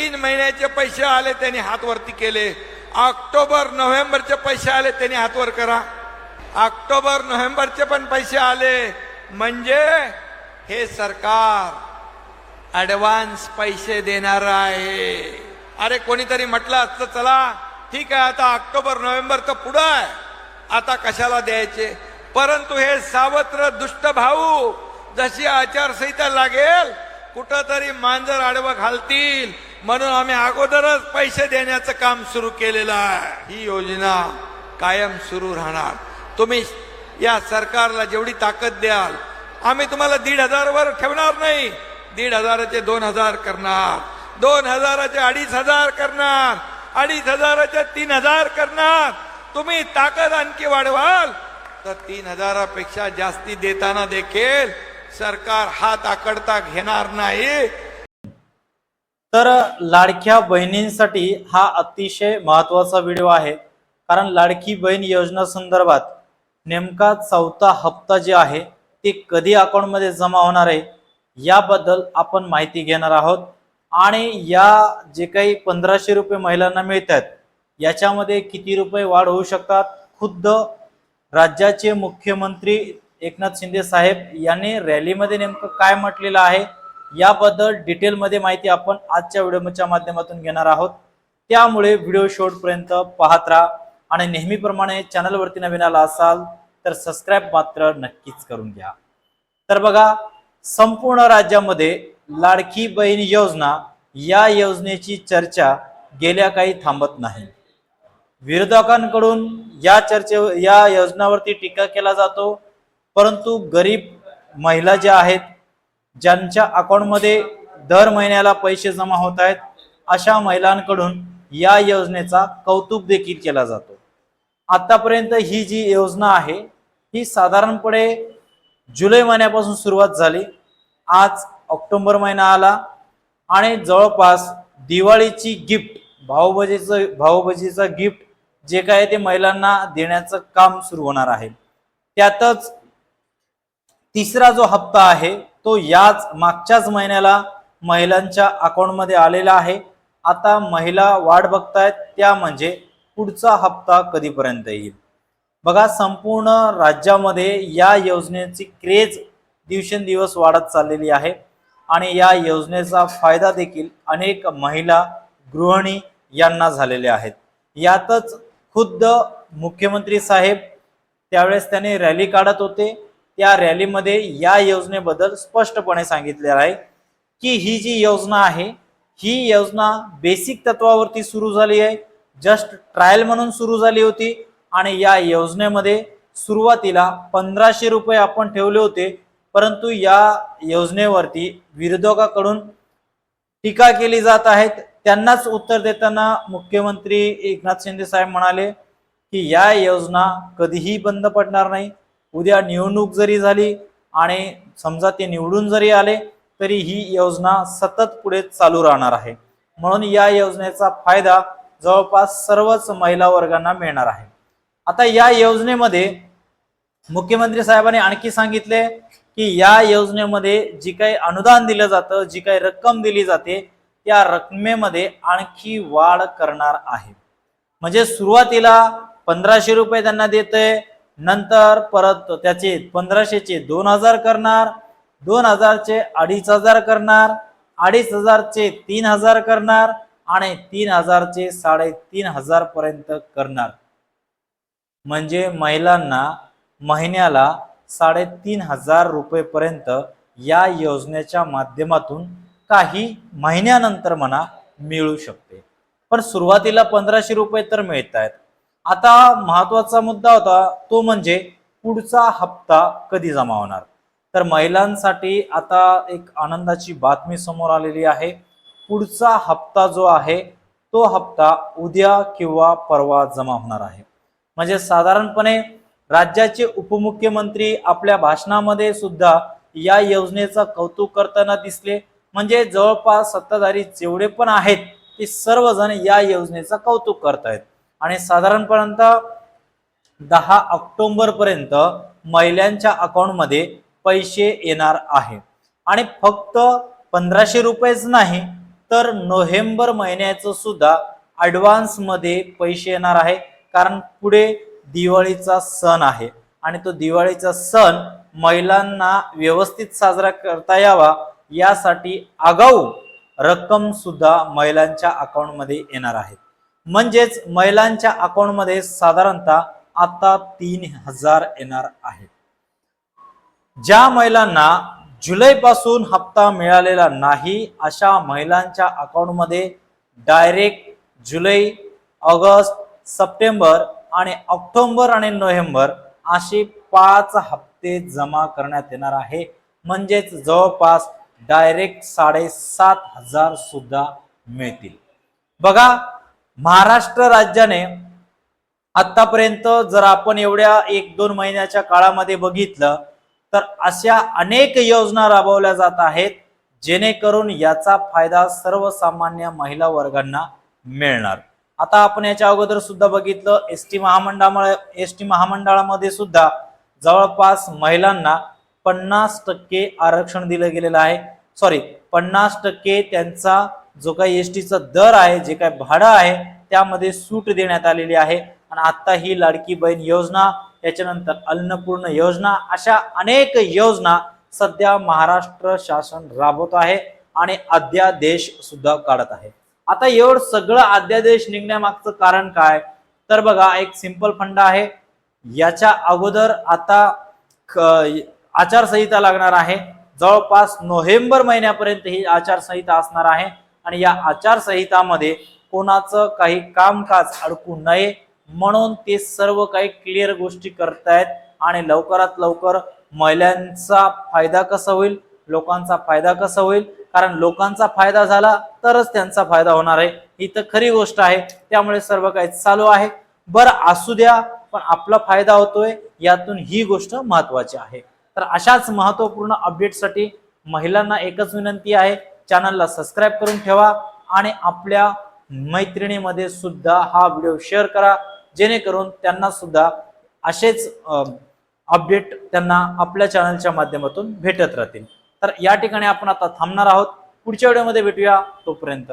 तीन महिन्याचे पैसे आले त्यांनी हातवरती केले. ऑक्टोबर नोव्हेंबरचे पैसे आले त्यांनी हातवर करा. ऑक्टोबर नोव्हेंबरचे पण पैसे आले. म्हणजे हे सरकार ऍडव्हान्स पैसे देणार आहे. अरे कोणीतरी म्हटलं असतं चला ठीक आहे आता ऑक्टोबर नोव्हेंबर तर पुढं आहे. आता कशाला द्यायचे? परंतु हे सावत्र दुष्ट भाऊ जशी आचारसंहिता लागेल कुठंतरी मांजर आडवं घालतील. म्हणून आम्ही अगोदरच पैसे देण्याचं काम सुरू केलेलं आहे. ही योजना कायम सुरू राहणार. तुम्ही या सरकारला जेवढी ताकद द्याल आम्ही तुम्हाला दीड हजारवर ठेवणार नाही. दीड हजाराचे दोन हजार करणार. दोन हजाराचे अडीच हजार करणार. अडीच हजाराचे तीन हजार करणार. तुम्ही ताकद आणखी वाढवाल. तर तीन हजारापेक्षा जास्ती देताना देखील सरकार हात आकडता घेणार नाही. तर लाडक्या बहिणींसाठी हा अतिशय महत्त्वाचा व्हिडिओ आहे. कारण लाडकी बहीण योजना संदर्भात नेमका चौथा हप्ता जे आहे ते कधी अकाउंटमध्ये जमा होणार आहे याबद्दल आपण माहिती घेणार आहोत. आणि या जे काही पंधराशे रुपये महिलांना मिळत आहेत याच्यामध्ये किती रुपये वाढ होऊ शकतात? खुद्द राज्याचे मुख्यमंत्री एकनाथ शिंदे साहेब यांनी रॅलीमध्ये नेमकं काय म्हटलेलं आहे? याबद्दल डिटेलमध्ये माहिती आपण आजच्या व्हिडिओच्या माध्यमातून घेणार आहोत. त्यामुळे व्हिडिओ शेवटपर्यंत पाहत राहा आणि नेहमीप्रमाणे चॅनलवरती नवीन आला असाल तर सबस्क्राईब मात्र नक्कीच करून घ्या. तर बघा संपूर्ण राज्यामध्ये लाडकी बहीण योजना या योजनेची चर्चा गेल्या काही थांबत नाही. विरोधकांकडून या चर्चे या योजनावरती टीका केला जातो परंतु गरीब महिला ज्या आहेत ज्यांच्या अकाउंटमध्ये दर महिन्याला पैसे जमा होत आहेत अशा महिलांकडून या योजनेचा कौतुक देखील केला जातो. आतापर्यंत ही जी योजना आहे ही साधारणपणे जुलै महिन्यापासून सुरुवात झाली. आज ऑक्टोबर महिना आला आणि जवळपास दिवाळीची गिफ्ट भाऊबजीचं भाऊबजीचं गिफ्ट जे काय ते महिलांना देण्याचं काम सुरू होणार आहे. त्यातच तिसरा जो हप्ता आहे तो याच मागच्याच महिन्याला महिलांच्या अकाउंटमध्ये आलेला आहे. आता महिला वाट बघतायत त्या म्हणजे पुढचा हप्ता कधीपर्यंत येईल? बघा संपूर्ण राज्यामध्ये या योजनेची क्रेज दिवसेंदिवस वाढत चाललेली आहे आणि या योजनेचा फायदा देखील अनेक महिला गृहिणी यांना झालेले आहेत. यातच खुद्द मुख्यमंत्री साहेब त्यावेळेस त्याने रॅली काढत होते. त्या रॅलीमध्ये या योजनेबद्दल स्पष्टपणे सांगितले आहे की ही जी योजना आहे ही योजना बेसिक तत्वावरती सुरू झाली आहे जस्ट ट्रायल म्हणून सुरू झाली होती आणि या योजनेमध्ये सुरुवातीला पंधराशे रुपये आपण ठेवले होते परंतु या योजनेवरती विरोधकाकडून टीका केली जात आहेत. त्यांनाच उत्तर देताना मुख्यमंत्री एकनाथ शिंदे साहेब म्हणाले की या योजना कधीही बंद पडणार नाही. उद्या निवडणूक जरी झाली आणि समजा ते निवडून जरी आले तरी ही योजना सतत पुढे चालू राहणार आहे. म्हणून या योजनेचा फायदा जवळपास सर्वच महिला वर्गांना मिळणार आहे. आता या योजनेमध्ये मुख्यमंत्री साहेबांनी आणखी सांगितले की या योजनेमध्ये जी काही अनुदान दिलं जातं जी काही रक्कम दिली जाते त्या रकमेमध्ये आणखी वाढ करणार आहे. म्हणजे सुरुवातीला पंधराशे रुपये त्यांना देतंय नंतर परत त्याचे पंधराशेचे दोन हजार करणार दोन हजारचे अडीच हजार करणार अडीच हजारचे तीन हजार करणार आणि तीन हजारचे साडेतीन हजार पर्यंत करणार. म्हणजे महिलांना महिन्याला साडेतीन हजार रुपयेपर्यंत या योजनेच्या माध्यमातून काही महिन्यानंतर म्हणा मिळू शकते. पण सुरुवातीला पंधराशे रुपये तर मिळत आहेत आता महत्त्वाचा मुद्दा होता तो म्हणजे पुढचा हप्ता कधी जमा होणार? तर महिलांसाठी आता एक आनंदाची बातमी समोर आलेली आहे. पुढचा हप्ता जो आहे तो हप्ता उद्या किंवा परवा जमा होणार आहे. म्हणजे साधारणपणे राज्याचे उपमुख्यमंत्री आपल्या भाषणामध्ये सुद्धा या योजनेचा कौतुक करताना दिसले. म्हणजे जवळपास सत्ताधारी जेवढे पण आहेत ते सर्वजण या योजनेचा कौतुक करतायत. आणि साधारणपर्यंत दहा ऑक्टोंबरपर्यंत महिलांच्या अकाउंटमध्ये पैसे येणार आहे. आणि फक्त पंधराशे रुपयेच नाही तर नोव्हेंबर महिन्याचं सुद्धा ॲडव्हान्समध्ये पैसे येणार आहे. कारण पुढे दिवाळीचा सण आहे. आणि तो दिवाळीचा सण महिलांना व्यवस्थित साजरा करता यावा यासाठी आगाऊ रक्कम सुद्धा महिलांच्या अकाउंटमध्ये येणार आहे. म्हणजेच महिलांच्या अकाउंटमध्ये साधारणतः आता तीन हजार येणार आहे. ज्या महिलांना जुलै पासून हप्ता मिळालेला नाही अशा महिलांच्या अकाउंटमध्ये डायरेक्ट जुलै ऑगस्ट सप्टेंबर आणि ऑक्टोबर आणि नोव्हेंबर असे पाच हप्ते जमा करण्यात येणार आहे. म्हणजेच जवळपास डायरेक्ट साडेसात हजार सुद्धा मिळतील. बघा महाराष्ट्र राज्याने आतापर्यंत जर आपण एवढ्या एक दोन महिन्याच्या काळामध्ये बघितलं तर अशा अनेक योजना राबवल्या जात आहेत जेणेकरून याचा फायदा सर्वसामान्य महिला वर्गांना मिळणार. आता आपण याच्या अगोदर सुद्धा बघितलं एस टी महामंडळामुळे एस टी महामंडळामध्ये सुद्धा जवळपास महिलांना पन्नास टक्के आरक्षण दिलं गेलेलं आहे. सॉरी पन्नास टक्के त्यांचा जो काही एस टीचा दर आहे जे काही भाडं आहे त्यामध्ये सूट देण्यात आलेली आहे. आणि आत्ता ही लाडकी बहीण योजना याच्यानंतर अन्नपूर्ण योजना अशा अनेक योजना सध्या महाराष्ट्र शासन राबवत आहे आणि अध्यादेश सुद्धा काढत आहे. आता एवढं सगळं अध्यादेश निघण्यामागचं कारण काय? तर बघा एक सिंपल फंड आहे. याच्या अगोदर आता क- आचारसंहिता लागणार आहे. जवळपास नोव्हेंबर महिन्यापर्यंत ही आचारसंहिता असणार आहे. आणि या आचारसंहितामध्ये कोणाचं काही कामकाज अडकू नये म्हणून ते सर्व काही क्लिअर गोष्टी करतायत. आणि लवकरात लवकर महिलांचा फायदा कसा होईल? लोकांचा फायदा कसा होईल? कारण लोकांचा फायदा झाला तरच त्यांचा फायदा होणार आहे. ही तर खरी गोष्ट आहे. त्यामुळे सर्व काही चालू आहे. बरं असू द्या पण आपला फायदा होतोय यातून ही गोष्ट महत्वाची आहे. तर अशाच महत्त्वपूर्ण अपडेटसाठी महिलांना एकच विनंती आहे. चॅनलला सबस्क्राईब करून ठेवा आणि आपल्या मैत्रिणीमध्ये सुद्धा हा व्हिडिओ शेअर करा जेणेकरून त्यांना सुद्धा असेच अपडेट त्यांना आपल्या चॅनलच्या माध्यमातून भेटत राहतील. तर या ठिकाणी आपण आता थांबणार आहोत. पुढच्या व्हिडिओमध्ये भेटूया तोपर्यंत.